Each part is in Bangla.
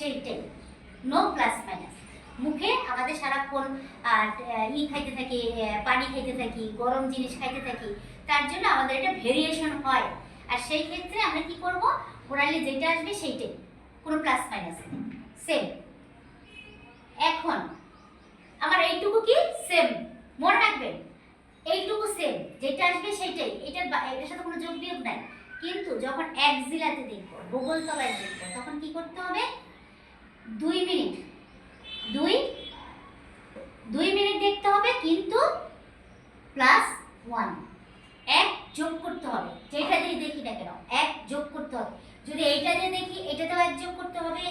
সেইটাই নো প্লাস মাইনাস মুখে আমাদের সারাক্ষণ ই খাইতে থাকি পানি খাইতে থাকি, গরম জিনিস খাইতে থাকি, তার জন্য আমাদের এটা ভেরিয়েশন হয়। আর সেই ক্ষেত্রে আমরা কি করব? ওরালি যেটা আসবে সেইটাই কোনো প্লাস মাইনাস সেম এখন, আমার এইটুকু কি? সেম মনে রাখবেন এইটুকু সেম যেটা আসবে সেইটাই। এটার এটার সাথে কোনো যোগ বিয়োগ নাই। কিন্তু যখন এক জিলাতে দেখব ভূগোল তলায় দেখব, তখন কি করতে হবে? দুই মিনিট। দুই দুই মিনিট দেখতে হবে কিন্তু প্লাস ওয়ান এক যোগ করতে হবে। যেটা দিয়ে দেখি না কেন এক যোগ করতে হবে। যদি এইটা দিয়ে দেখি এটাতেও এক যোগ করতে হবে।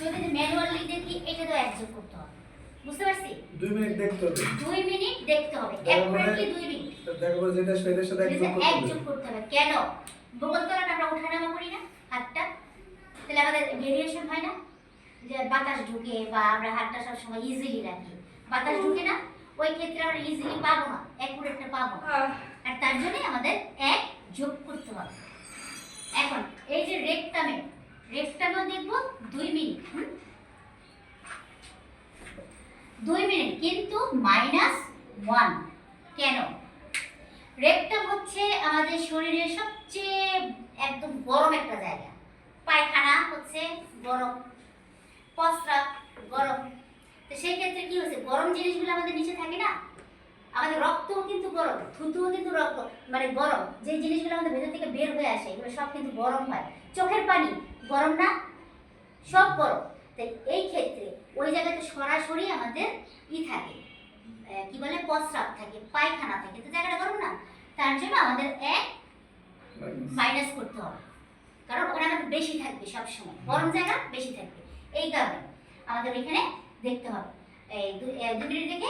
যদি ম্যানুয়ালি দেখি এটাতেও এক যোগ করতে হবে। বুঝতে পারছি? দুই মিনিট দেখতে হবে। দুই মিনিট দেখতে হবে। অ্যাকুরেটলি দুই মিনিট? দেখো যেটা সেটার সাথে একদম যেটা এক যোগ করতে হবে। কেন? ভূগোল তলাটা আমরা ওঠানামা করি না হাতটা। তাহলে আমাদের ভেরিয়েশন হয় না। যে বাতাস ঢুকে বা আমরা হাতটা সবসময় ইজিলি রাখি। বাতাস ঢুকে না ওই ক্ষেত্রে আমরা ইজিলি পাবো না অ্যাকুরেটটা পাবো আর তার জন্য আমাদের এক যোগ করতে হবে। এখন এই যে রেকটামে রেকটামেও দেখব দুই মিনিট? দুই মিনিট কিন্তু মাইনাস ওয়ান কেন? রেকটাম হচ্ছে আমাদের শরীরের সবচেয়ে একদম গরম একটা জায়গা। পায়খানা হচ্ছে গরম। প্রস্রাব গরম। তো সেই ক্ষেত্রে কি হচ্ছে গরম জিনিসগুলো আমাদের নিচে থাকে না? আমাদের রক্তও কিন্তু গরম থুতুও কিন্তু রক্ত মানে গরম। যে জিনিসগুলো আমাদের ভেতর থেকে বের হয়ে আসে এগুলো সব কিন্তু গরম হয়। চোখের পানি গরম না? সব গরম। তাই এই ক্ষেত্রে ওই জায়গাতে সরাসরি আমাদের ই থাকে কি বলে? প্রস্রাব থাকে পায়খানা থাকে। তো জায়গাটা গরম না? তার জন্য আমাদের এক মাইনাস করতে হবে। কারণ ওখানে আমাদের বেশি থাকবে সবসময়। গরম জায়গা বেশি থাকবে। এই কারণে আমাদের এখানে দেখতে হবে। এই দুটি থেকে